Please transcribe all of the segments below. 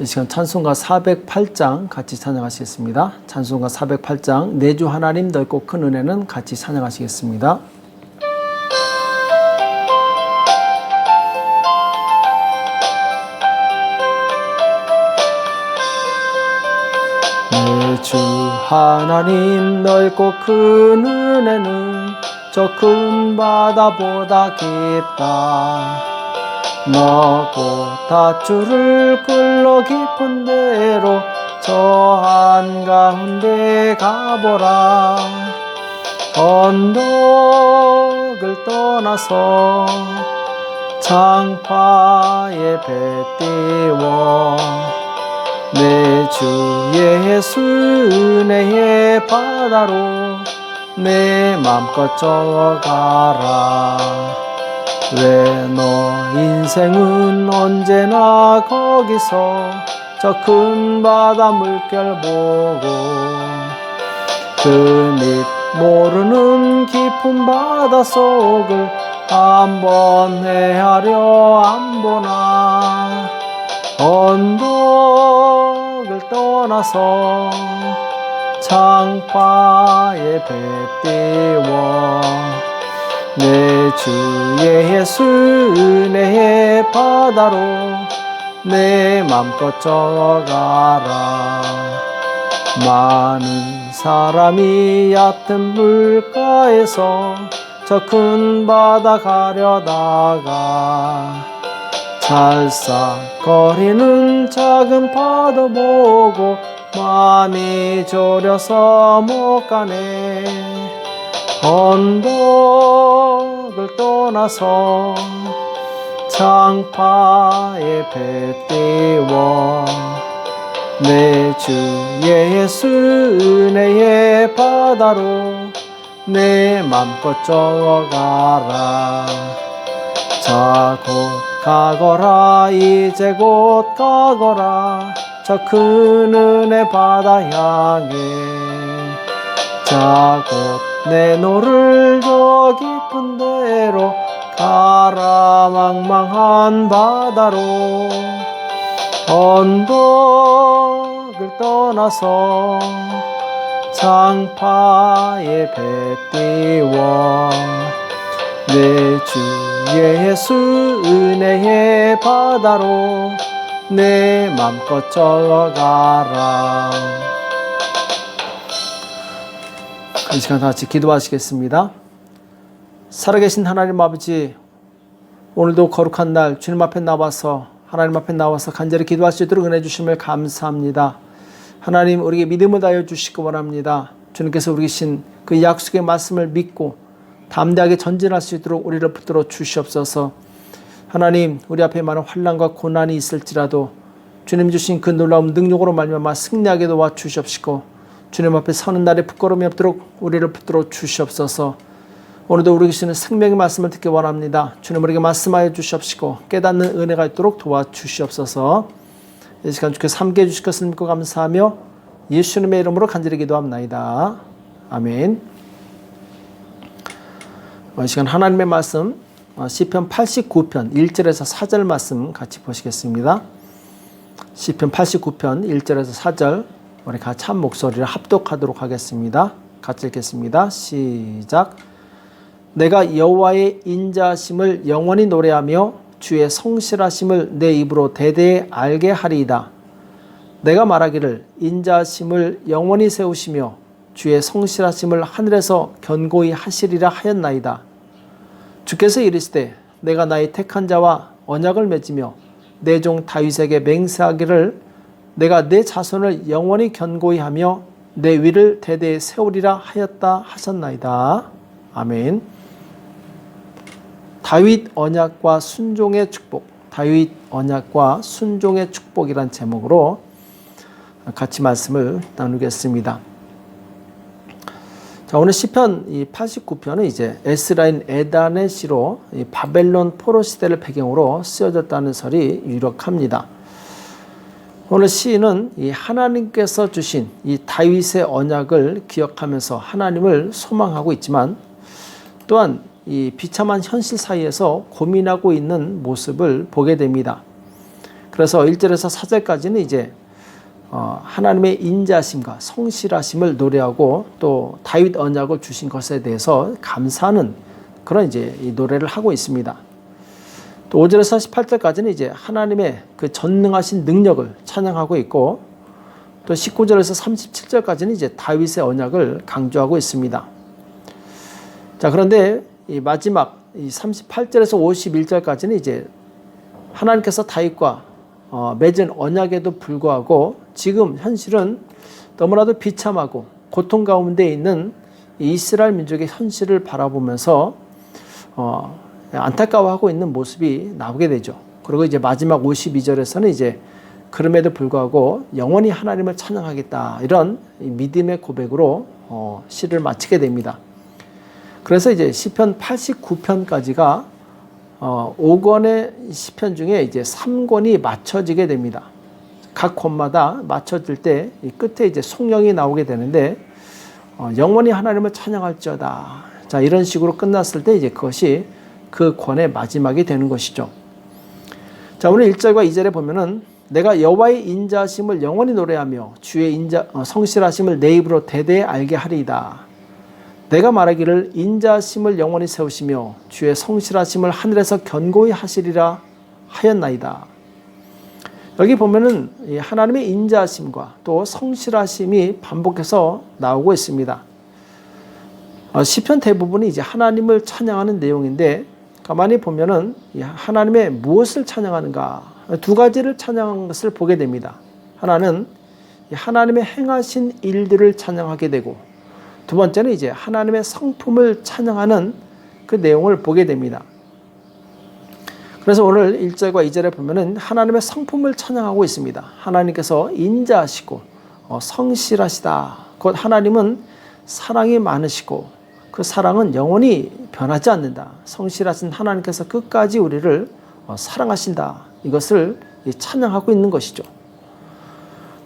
이 시간 찬송가 408장 같이 찬양하시겠습니다. 찬송가 408장 내주 하나님 넓고 큰 은혜는 같이 찬양하시겠습니다. 내주 하나님 넓고 큰 은혜는 저 큰 바다보다 깊다. 너고 다줄을 끌러 깊은 데로 저 한가운데 가보라. 언덕을 떠나서 장파에 배 띄워 내 주 예수 은혜의 바다로 내 맘껏 져가라 왜 너 인생은 언제나 거기서 저 큰 바다 물결 보고 그밑 모르는 깊은 바다 속을 한번 헤아려 안 보나 언덕을 떠나서 창파에 배 띄워 내 주 예수 은혜의 바다로 내 맘껏 져가라. 많은 사람이 얕은 물가에서 저 큰 바다 가려다가 찰싹거리는 작은 파도 보고 마음이 졸여서 못 가네 언덕을 떠나서 창파에 배 띄워 내 주 예수 은혜의 바다로 내 맘껏 져가라. 자 곧 가거라. 이제 곧 가거라. 저 큰 은혜 바다 향해 자 곧 내 노를 저 깊은 데로 가라 망망한 바다로 언덕을 떠나서 장파에 배 띄워 내주 예수 은혜의 바다로 내 맘껏 져가라 이 시간 다 같이 기도하시겠습니다 살아계신 하나님 아버지 오늘도 거룩한 날 주님 앞에 나와서 하나님 앞에 나와서 간절히 기도할 수 있도록 은혜 주심을 감사합니다. 하나님 우리에게 믿음을 다여 주시기 원합니다. 주님께서 우리 계신 그 약속의 말씀을 믿고 담대하게 전진할 수 있도록 우리를 붙들어 주시옵소서. 하나님 우리 앞에 많은 환난과 고난이 있을지라도 주님 주신 그 놀라운 능력으로 말미암아 승리하게 도와 주시옵시고 주님 앞에 서는 날에 부끄러움이 없도록 우리를 붙들어 주시옵소서. 오늘도 우리 계시는 생명의 말씀을 듣기 원합니다. 주님 우리에게 말씀하여 주시옵시고 깨닫는 은혜가 있도록 도와주시옵소서. 이 시간 주께서 함께해 주실 것을 믿고 감사하며 예수님의 이름으로 간절히 기도합나이다. 아멘. 이 시간 하나님의 말씀 어, 시편 89편 1절에서 4절 말씀 같이 보시겠습니다. 시편 89편 1절에서 4절 우리 같이 한 목소리를 합독하도록 하겠습니다. 같이 읽겠습니다. 시작. 내가 여호와의 인자심을 영원히 노래하며 주의 성실하심을 내 입으로 대대에 알게 하리이다. 내가 말하기를 인자심을 영원히 세우시며 주의 성실하심을 하늘에서 견고히 하시리라 하였나이다. 주께서 이르시되 내가 나의 택한 자와 언약을 맺으며 내 종 다윗에게 맹세하기를 내가 내 자손을 영원히 견고히 하며 내 위를 대대에 세우리라 하였다 하셨나이다. 아멘. 다윗 언약과 순종의 축복, 다윗 언약과 순종의 축복이란 제목으로 같이 말씀을 나누겠습니다. 자, 오늘 시편 이 89편은 이제 에스라인 에단의 시로 이 바벨론 포로 시대를 배경으로 쓰여졌다는 설이 유력합니다. 오늘 시인은 이 하나님께서 주신 이 다윗의 언약을 기억하면서 하나님을 소망하고 있지만 또한 이 비참한 현실 사이에서 고민하고 있는 모습을 보게 됩니다. 그래서 1절에서 4절까지는 이제 어, 하나님의 인자심과 성실하심을 노래하고 또 다윗 언약을 주신 것에 대해서 감사하는 그런 이제 이 노래를 하고 있습니다. 또 5절에서 18절까지는 이제 하나님의 그 전능하신 능력을 찬양하고 있고 또 19절에서 37절까지는 이제 다윗의 언약을 강조하고 있습니다. 자, 그런데 이 마지막 이 38절에서 51절까지는 이제 하나님께서 다윗과 어, 맺은 언약에도 불구하고 지금 현실은 너무나도 비참하고 고통 가운데 있는 이 이스라엘 민족의 현실을 바라보면서 어, 안타까워하고 있는 모습이 나오게 되죠. 그리고 이제 마지막 52절에서는 이제 그럼에도 불구하고 영원히 하나님을 찬양하겠다 이런 믿음의 고백으로 어, 시를 마치게 됩니다. 그래서 이제 시편 89편까지가 어, 5권의 시편 중에 이제 3권이 맞춰지게 됩니다. 각 권마다 맞춰질 때 이 끝에 이제 송영이 나오게 되는데 어, 영원히 하나님을 찬양할지어다. 자 이런 식으로 끝났을 때 이제 그것이 그 권의 마지막이 되는 것이죠. 자 오늘 1절과 2절에 보면은 내가 여호와의 인자심을 영원히 노래하며 주의 인자 어, 성실하심을 내 입으로 대대에 알게 하리이다. 내가 말하기를 인자심을 영원히 세우시며 주의 성실하심을 하늘에서 견고히 하시리라 하였나이다. 여기 보면은 하나님의 인자심과 또 성실하심이 반복해서 나오고 있습니다. 어, 시편 대부분이 이제 하나님을 찬양하는 내용인데 가만히 보면은 하나님의 무엇을 찬양하는가 두 가지를 찬양하는 것을 보게 됩니다. 하나는 하나님의 행하신 일들을 찬양하게 되고 두 번째는 이제 하나님의 성품을 찬양하는 그 내용을 보게 됩니다. 그래서 오늘 1절과 2절에 보면은 하나님의 성품을 찬양하고 있습니다. 하나님께서 인자하시고 어, 성실하시다. 곧 하나님은 사랑이 많으시고 그 사랑은 영원히 변하지 않는다. 성실하신 하나님께서 끝까지 우리를 어, 사랑하신다. 이것을 찬양하고 있는 것이죠.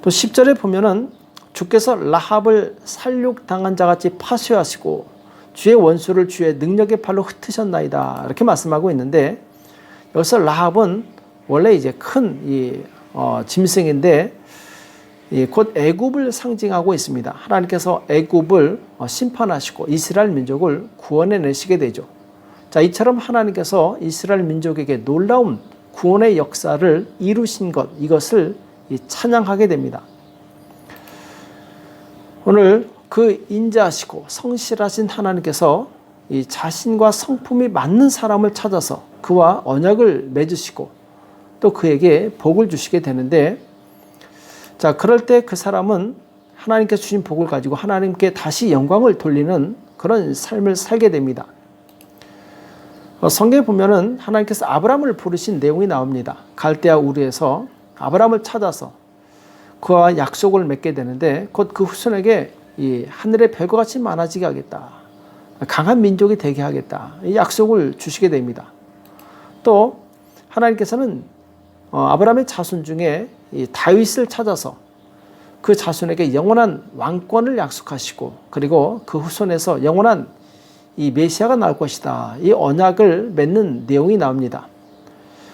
또 10절에 보면은 주께서 라합을 살육당한 자같이 파쇄하시고 주의 원수를 주의 능력의 팔로 흩으셨나이다. 이렇게 말씀하고 있는데 여기서 라합은 원래 이제 큰이 어, 짐승인데 곧 애굽을 상징하고 있습니다. 하나님께서 애굽을 어, 심판하시고 이스라엘 민족을 구원해 내시게 되죠. 자, 이처럼 하나님께서 이스라엘 민족에게 놀라운 구원의 역사를 이루신 것 이것을 찬양하게 됩니다. 오늘 그 인자하시고 성실하신 하나님께서 이 자신과 성품이 맞는 사람을 찾아서 그와 언약을 맺으시고 또 그에게 복을 주시게 되는데 자 그럴 때 그 사람은 하나님께서 주신 복을 가지고 하나님께 다시 영광을 돌리는 그런 삶을 살게 됩니다. 어, 성경에 보면은 하나님께서 아브라함을 부르신 내용이 나옵니다. 갈대아 우르에서 아브라함을 찾아서 그와 약속을 맺게 되는데 곧 그 후손에게 이 하늘의 별과 같이 많아지게 하겠다. 강한 민족이 되게 하겠다. 이 약속을 주시게 됩니다. 또 하나님께서는 어, 아브라함의 자손 중에 이 다윗을 찾아서 그 자손에게 영원한 왕권을 약속하시고 그리고 그 후손에서 영원한 이 메시아가 나올 것이다. 이 언약을 맺는 내용이 나옵니다.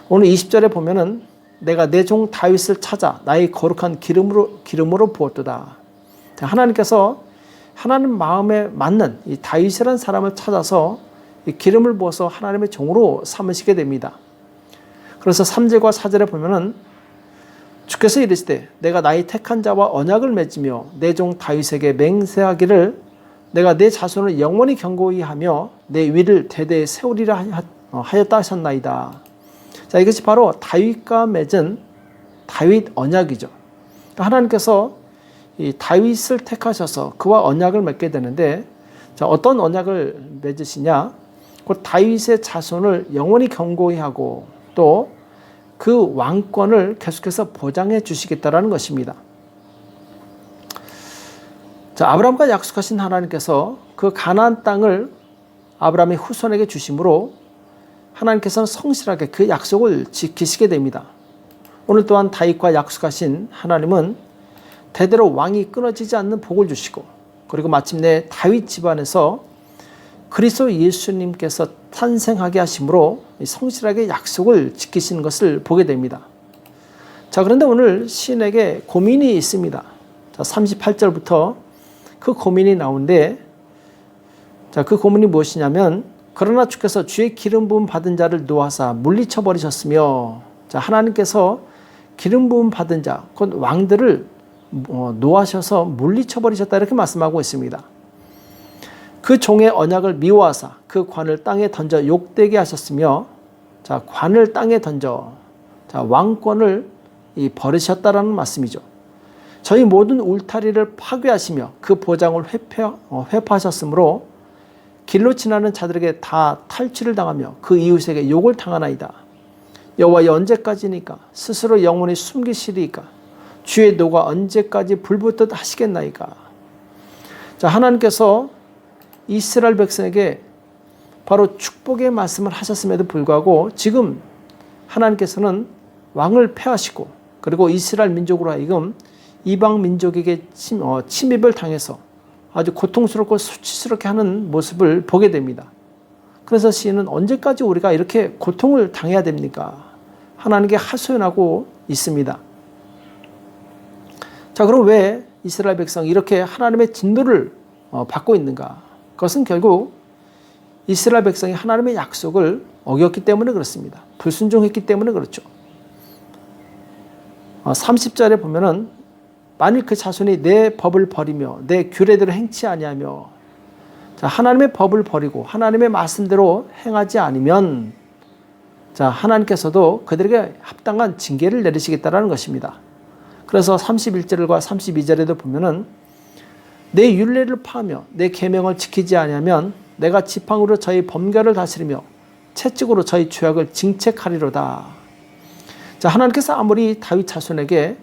오늘 20절에 보면은 내가 내 종 다윗을 찾아 나의 거룩한 기름으로 기름으로 부었도다. 하나님께서 하나님 마음에 맞는 이 다윗이라는 사람을 찾아서 이 기름을 부어서 하나님의 종으로 삼으시게 됩니다. 그래서 3절과 4절에 보면은 주께서 이르시되 내가 나의 택한 자와 언약을 맺으며 내 종 다윗에게 맹세하기를 내가 내 자손을 영원히 경고히 하며 내 위를 대대에 세우리라 어, 하였다 하셨나이다. 자, 이것이 바로 다윗과 맺은 다윗 언약이죠. 그러니까 하나님께서 이 다윗을 택하셔서 그와 언약을 맺게 되는데 자, 어떤 언약을 맺으시냐? 곧 다윗의 자손을 영원히 경고히 하고 또 그 왕권을 계속해서 보장해 주시겠다라는 것입니다. 자, 아브라함과 약속하신 하나님께서 그 가나안 땅을 아브라함의 후손에게 주심으로 하나님께서는 성실하게 그 약속을 지키시게 됩니다. 오늘 또한 다윗과 약속하신 하나님은 대대로 왕이 끊어지지 않는 복을 주시고 그리고 마침내 다윗 집안에서 그리스도 예수님께서 탄생하게 하심으로 성실하게 약속을 지키시는 것을 보게 됩니다. 자, 그런데 오늘 시인에게 고민이 있습니다. 자, 38절부터 그 고민이 나오는데 자, 그 고민이 무엇이냐면 그러나 주께서 주의 기름 부음 받은 자를 놓아사 물리쳐 버리셨으며 자, 하나님께서 기름 부음 받은 자, 곧 왕들을 어, 놓아셔서 물리쳐 버리셨다 이렇게 말씀하고 있습니다. 그 종의 언약을 미워하사 그 관을 땅에 던져 욕되게 하셨으며 자, 관을 땅에 던져 자, 왕권을 이 버리셨다라는 말씀이죠. 저희 모든 울타리를 파괴하시며 그 보장을 회파, 어, 회파하셨으므로 길로 지나는 자들에게 다 탈취를 당하며 그 이웃에게 욕을 당하나이다. 여호와 언제까지니까 스스로 영원히 숨기시리까 주의 노가 언제까지 불붙듯 하시겠나이까. 자 하나님께서 이스라엘 백성에게 바로 축복의 말씀을 하셨음에도 불구하고 지금 하나님께서는 왕을 폐하시고 그리고 이스라엘 민족으로 하여금 이방 민족에게 침, 어, 침입을 당해서 아주 고통스럽고 수치스럽게 하는 모습을 보게 됩니다. 그래서 시인은 언제까지 우리가 이렇게 고통을 당해야 됩니까? 하나님께 하소연하고 있습니다. 자, 그럼 왜 이스라엘 백성이 이렇게 하나님의 진노를 어, 받고 있는가? 그것은 결국 이스라엘 백성이 하나님의 약속을 어겼기 때문에 그렇습니다. 불순종했기 때문에 그렇죠. 30절에 어, 보면은 만일 그 자손이 내 법을 버리며 내 규례대로 행치 아니하며 자, 하나님의 법을 버리고 하나님의 말씀대로 행하지 않으면 자, 하나님께서도 그들에게 합당한 징계를 내리시겠다라는 것입니다. 그래서 31절과 32절에도 보면은 내 율례를 파하며 내 계명을 지키지 아니하면 내가 지팡으로 저희 범결을 다스리며 채찍으로 저희 죄악을 징책하리로다. 자, 하나님께서 아무리 다윗 자손에게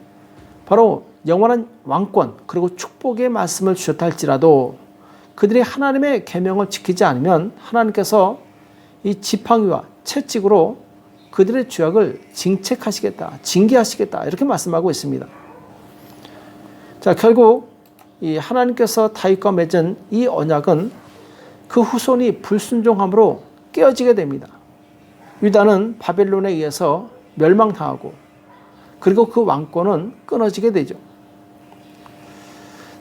바로 영원한 왕권 그리고 축복의 말씀을 주셨다 할지라도 그들이 하나님의 계명을 지키지 않으면 하나님께서 이 지팡이와 채찍으로 그들의 죄악을 징책하시겠다, 징계하시겠다 이렇게 말씀하고 있습니다. 자 결국 이 하나님께서 다윗과 맺은 이 언약은 그 후손이 불순종함으로 깨어지게 됩니다. 유다는 바벨론에 의해서 멸망당하고 그리고 그 왕권은 끊어지게 되죠.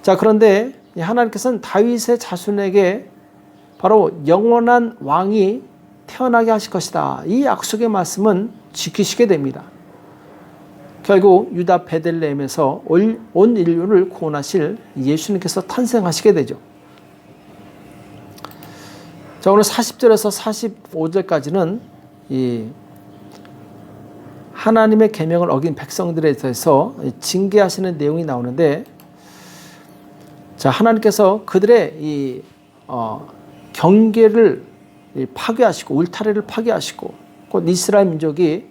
자, 그런데 하나님께서는 다윗의 자손에게 바로 영원한 왕이 태어나게 하실 것이다. 이 약속의 말씀은 지키시게 됩니다. 결국 유다 베들레헴에서 온 인류를 구원하실 예수님께서 탄생하시게 되죠. 자, 오늘 40절에서 45절까지는 이 하나님의 계명을 어긴 백성들에 대해서 징계하시는 내용이 나오는데 자 하나님께서 그들의 이 어, 경계를 파괴하시고 울타리를 파괴하시고 곧 이스라엘 민족이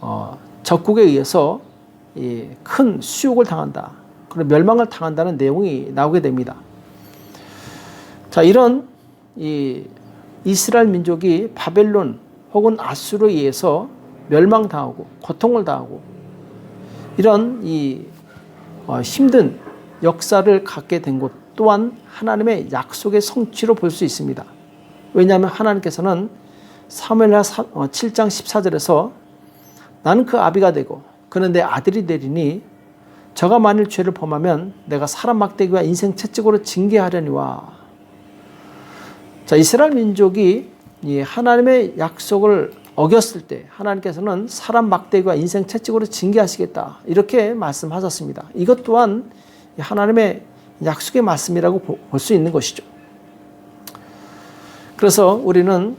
어, 적국에 의해서 큰 수욕을 당한다. 그리고 멸망을 당한다는 내용이 나오게 됩니다. 자 이런 이 이스라엘 민족이 바벨론 혹은 아수르에 의해서 멸망당하고 고통을 당하고 이런 이 어, 힘든 역사를 갖게 된 것 또한 하나님의 약속의 성취로 볼 수 있습니다. 왜냐하면 하나님께서는 사무엘하 7장 14절에서 나는 그 아비가 되고 그는 내 아들이 되리니 저가 만일 죄를 범하면 내가 사람 막대기와 인생 채찍으로 징계하려니와 자 이스라엘 민족이 하나님의 약속을 어겼을 때 하나님께서는 사람 막대기와 인생 채찍으로 징계하시겠다. 이렇게 말씀하셨습니다. 이것 또한 하나님의 약속의 말씀이라고 볼 수 있는 것이죠. 그래서 우리는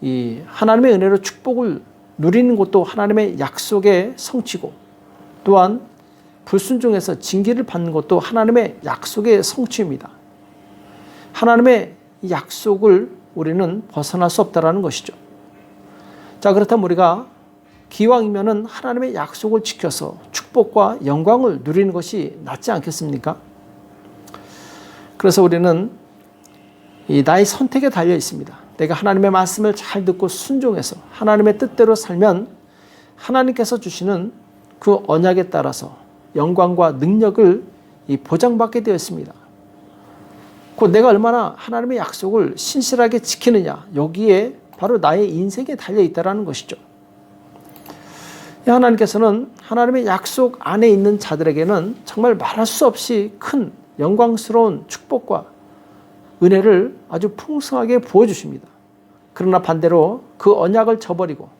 이 하나님의 은혜로 축복을 누리는 것도 하나님의 약속의 성취고 또한 불순종해서 징계를 받는 것도 하나님의 약속의 성취입니다. 하나님의 약속을 우리는 벗어날 수 없다라는 것이죠. 자, 그렇다면 우리가 기왕이면은 하나님의 약속을 지켜서 축복과 영광을 누리는 것이 낫지 않겠습니까? 그래서 우리는 이 나의 선택에 달려 있습니다. 내가 하나님의 말씀을 잘 듣고 순종해서 하나님의 뜻대로 살면 하나님께서 주시는 그 언약에 따라서 영광과 능력을 보장받게 되어 있습니다. 곧 내가 얼마나 하나님의 약속을 신실하게 지키느냐 여기에 바로 나의 인생에 달려 있다라는 것이죠. 이 하나님께서는 하나님의 약속 안에 있는 자들에게는 정말 말할 수 없이 큰 영광스러운 축복과 은혜를 아주 풍성하게 부어주십니다. 그러나 반대로 그 언약을 저버리고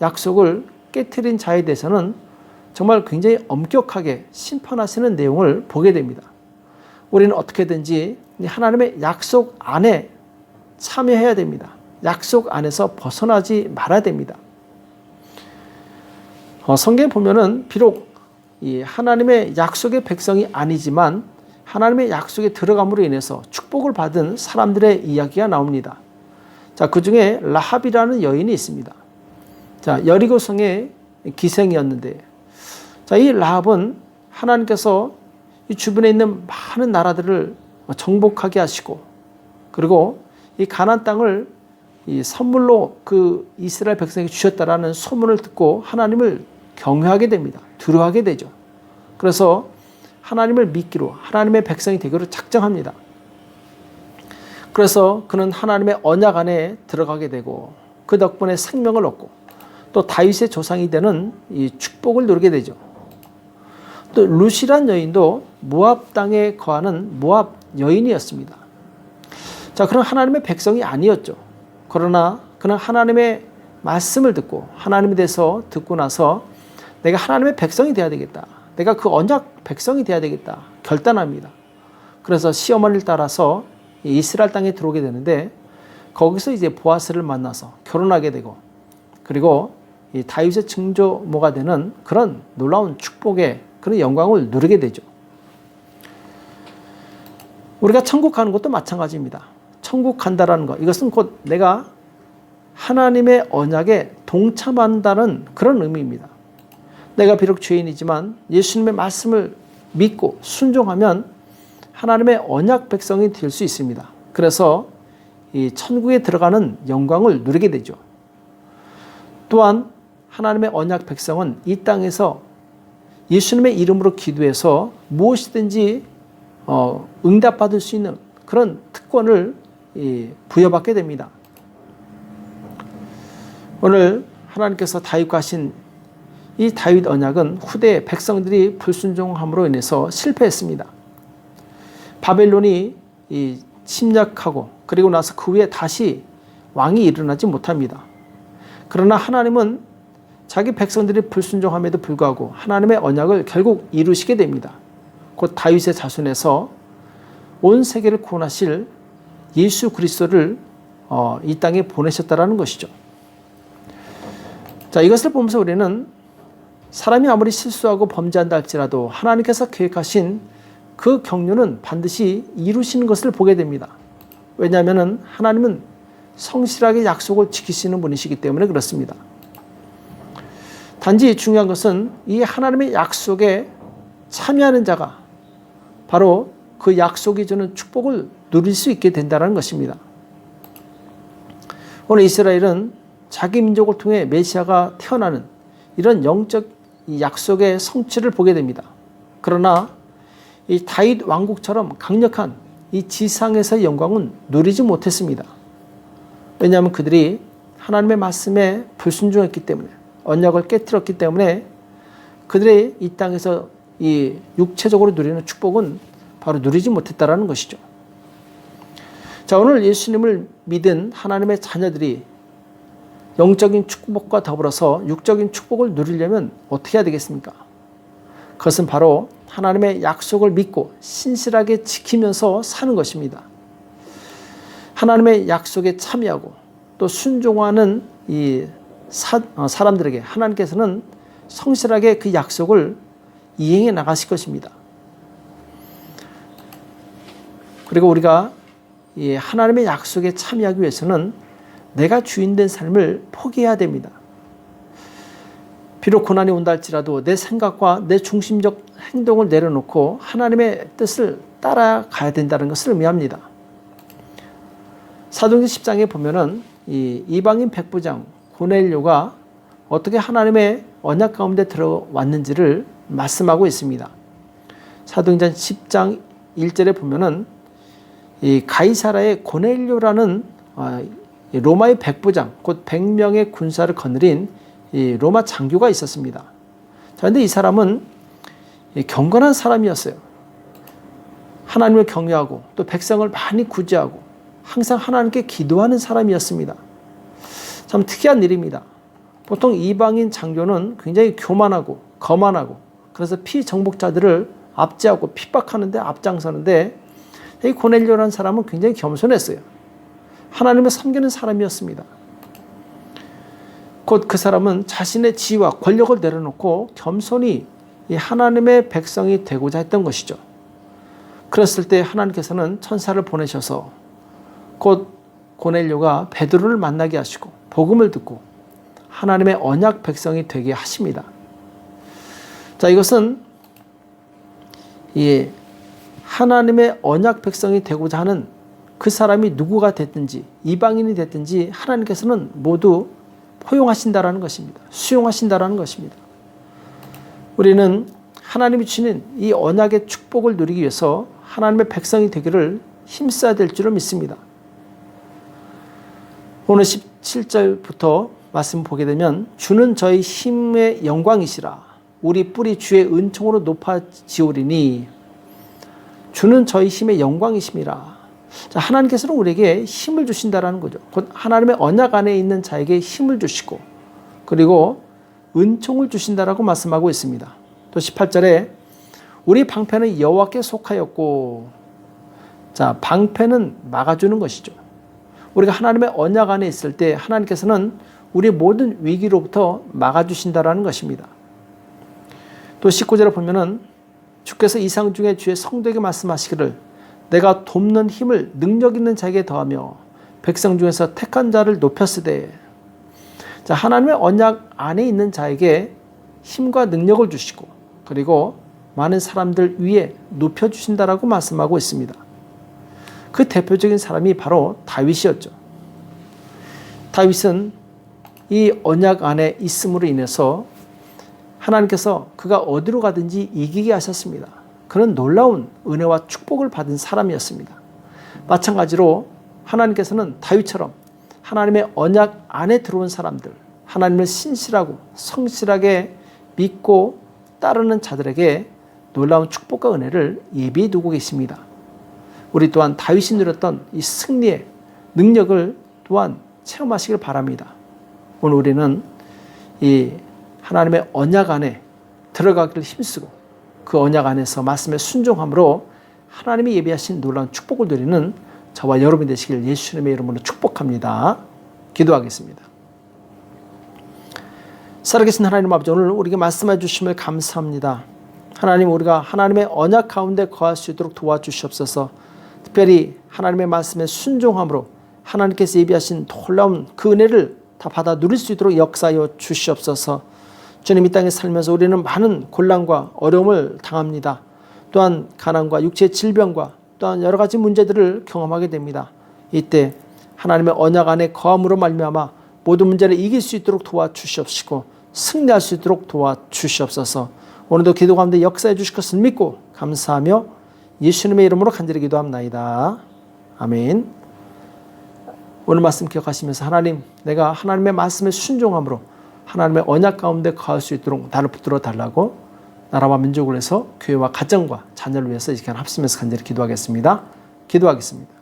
약속을 깨뜨린 자에 대해서는 정말 굉장히 엄격하게 심판하시는 내용을 보게 됩니다. 우리는 어떻게든지 하나님의 약속 안에 참여해야 됩니다. 약속 안에서 벗어나지 말아야 됩니다. 어, 성경에 보면은 비록 이 하나님의 약속의 백성이 아니지만 하나님의 약속에 들어감으로 인해서 축복을 받은 사람들의 이야기가 나옵니다. 자, 그 중에 라합이라는 여인이 있습니다. 자, 여리고 성의 기생이었는데, 자, 이 라합은 하나님께서 이 주변에 있는 많은 나라들을 정복하게 하시고, 그리고 이 가난 땅을 이 선물로 그 이스라엘 백성에게 주셨다라는 소문을 듣고 하나님을 경외하게 됩니다. 두려워하게 되죠. 그래서 하나님을 믿기로 하나님의 백성이 되기로 작정합니다. 그래서 그는 하나님의 언약 안에 들어가게 되고 그 덕분에 생명을 얻고 또 다윗의 조상이 되는 이 축복을 누리게 되죠. 또 루시란 여인도 모압 땅에 거하는 모압 여인이었습니다. 자, 그런 하나님의 백성이 아니었죠. 그러나 그는 하나님의 말씀을 듣고 하나님에 대해서 듣고 나서 내가 하나님의 백성이 되어야 되겠다. 내가 그 언약 백성이 되어야 되겠다. 결단합니다. 그래서 시어머니를 따라서 이스라엘 땅에 들어오게 되는데 거기서 이제 보아스를 만나서 결혼하게 되고 그리고 이 다윗의 증조모가 되는 그런 놀라운 축복의 그런 영광을 누리게 되죠. 우리가 천국 가는 것도 마찬가지입니다. 천국 간다라는 것 이것은 곧 내가 하나님의 언약에 동참한다는 그런 의미입니다. 내가 비록 죄인이지만 예수님의 말씀을 믿고 순종하면 하나님의 언약 백성이 될 수 있습니다. 그래서 이 천국에 들어가는 영광을 누리게 되죠. 또한 하나님의 언약 백성은 이 땅에서 예수님의 이름으로 기도해서 무엇이든지 어, 응답받을 수 있는 그런 특권을 부여받게 됩니다. 오늘 하나님께서 다윗과 하신 이 다윗 언약은 후대 백성들이 불순종함으로 인해서 실패했습니다. 바벨론이 침략하고 그리고 나서 그 후에 다시 왕이 일어나지 못합니다. 그러나 하나님은 자기 백성들이 불순종함에도 불구하고 하나님의 언약을 결국 이루시게 됩니다. 곧 다윗의 자손에서 온 세계를 구원하실 예수 그리스도를 어, 이 땅에 보내셨다라는 것이죠. 자, 이것을 보면서 우리는 사람이 아무리 실수하고 범죄한다 할지라도 하나님께서 계획하신 그 경륜은 반드시 이루시는 것을 보게 됩니다. 왜냐하면 하나님은 성실하게 약속을 지키시는 분이시기 때문에 그렇습니다. 단지 중요한 것은 이 하나님의 약속에 참여하는 자가 바로 그 약속이 주는 축복을 누릴 수 있게 된다는 것입니다. 오늘 이스라엘은 자기 민족을 통해 메시아가 태어나는 이런 영적 이 약속의 성취를 보게 됩니다. 그러나 이 다윗 왕국처럼 강력한 이 지상에서의 영광은 누리지 못했습니다. 왜냐하면 그들이 하나님의 말씀에 불순종했기 때문에 언약을 깨뜨렸기 때문에 그들의 이 땅에서 이 육체적으로 누리는 축복은 바로 누리지 못했다라는 것이죠. 자, 오늘 예수님을 믿은 하나님의 자녀들이 영적인 축복과 더불어서 육적인 축복을 누리려면 어떻게 해야 되겠습니까? 그것은 바로 하나님의 약속을 믿고 신실하게 지키면서 사는 것입니다. 하나님의 약속에 참여하고 또 순종하는 이 사, 어, 사람들에게 하나님께서는 성실하게 그 약속을 이행해 나가실 것입니다. 그리고 우리가 이 하나님의 약속에 참여하기 위해서는 내가 주인된 삶을 포기해야 됩니다. 비록 고난이 온다 할지라도 내 생각과 내 중심적 행동을 내려놓고 하나님의 뜻을 따라가야 된다는 것을 의미합니다. 사도행전 10장에 보면은 이 이방인 백부장 고넬료가 어떻게 하나님의 언약 가운데 들어왔는지를 말씀하고 있습니다. 사도행전 10장 1절에 보면은 이 가이사라의 고넬료라는 어, 로마의 백부장, 곧 100명의 군사를 거느린 이 로마 장교가 있었습니다. 자, 근데 이 사람은 이 경건한 사람이었어요. 하나님을 경외하고 또 백성을 많이 구제하고 항상 하나님께 기도하는 사람이었습니다. 참 특이한 일입니다. 보통 이방인 장교는 굉장히 교만하고 거만하고 그래서 피정복자들을 압제하고 핍박하는데 앞장서는데 이 고넬료라는 사람은 굉장히 겸손했어요. 하나님을 섬기는 사람이었습니다. 곧 그 사람은 자신의 지위와 권력을 내려놓고 겸손히 이 하나님의 백성이 되고자 했던 것이죠. 그랬을 때 하나님께서는 천사를 보내셔서 곧 고넬료가 베드로를 만나게 하시고 복음을 듣고 하나님의 언약 백성이 되게 하십니다. 자, 이것은 이 하나님의 언약 백성이 되고자 하는 그 사람이 누구가 됐든지 이방인이 됐든지 하나님께서는 모두 포용하신다라는 것입니다. 수용하신다라는 것입니다. 우리는 하나님이 주신 이 언약의 축복을 누리기 위해서 하나님의 백성이 되기를 힘써야 될 줄을 믿습니다. 오늘 17절부터 말씀 보게 되면 주는 저희 힘의 영광이시라 우리 뿌리 주의 은총으로 높아지오리니 주는 저희 힘의 영광이심이라 자, 하나님께서는 우리에게 힘을 주신다라는 거죠. 곧 하나님의 언약 안에 있는 자에게 힘을 주시고 그리고 은총을 주신다라고 말씀하고 있습니다. 또 18절에 우리 방패는 여호와께 속하였고 자, 방패는 막아주는 것이죠. 우리가 하나님의 언약 안에 있을 때 하나님께서는 우리 모든 위기로부터 막아주신다라는 것입니다. 또 19절에 보면은 주께서 이상 중에 주의 성도에게 말씀하시기를 내가 돕는 힘을 능력 있는 자에게 더하며 백성 중에서 택한 자를 높였으되 자 하나님의 언약 안에 있는 자에게 힘과 능력을 주시고 그리고 많은 사람들 위에 높여 주신다라고 말씀하고 있습니다. 그 대표적인 사람이 바로 다윗이었죠. 다윗은 이 언약 안에 있음으로 인해서 하나님께서 그가 어디로 가든지 이기게 하셨습니다. 그는 놀라운 은혜와 축복을 받은 사람이었습니다. 마찬가지로 하나님께서는 다윗처럼 하나님의 언약 안에 들어온 사람들, 하나님을 신실하고 성실하게 믿고 따르는 자들에게 놀라운 축복과 은혜를 예비해 두고 계십니다. 우리 또한 다윗이 누렸던 이 승리의 능력을 또한 체험하시길 바랍니다. 오늘 우리는 이 하나님의 언약 안에 들어가기를 힘쓰고 그 언약 안에서 말씀에 순종함으로 하나님이 예비하신 놀라운 축복을 누리는 저와 여러분 되시길 예수님의 이름으로 축복합니다. 기도하겠습니다. 살아계신 하나님 아버지 오늘 우리에게 말씀해 주심을 감사합니다. 하나님 우리가 하나님의 언약 가운데 거할 수 있도록 도와주시옵소서. 특별히 하나님의 말씀에 순종함으로 하나님께서 예비하신 놀라운 그 은혜를 다 받아 누릴 수 있도록 역사하여 주시옵소서. 주님 이 땅에 살면서 우리는 많은 곤란과 어려움을 당합니다. 또한 가난과 육체의 질병과 또한 여러 가지 문제들을 경험하게 됩니다. 이때 하나님의 언약 안에 거함으로 말미암아 모든 문제를 이길 수 있도록 도와주시옵시고 승리할 수 있도록 도와주시옵소서. 오늘도 기도 가운데 역사해 주실 것을 믿고 감사하며 예수님의 이름으로 간절히 기도합나이다. 아멘. 오늘 말씀 기억하시면서 하나님, 내가 하나님의 말씀에 순종함으로 하나님의 언약 가운데 거할 수 있도록 나를 붙들어 달라고 나라와 민족을 위해서 교회와 가정과 자녀를 위해서 이 시간 합심해서 간절히 기도하겠습니다. 기도하겠습니다.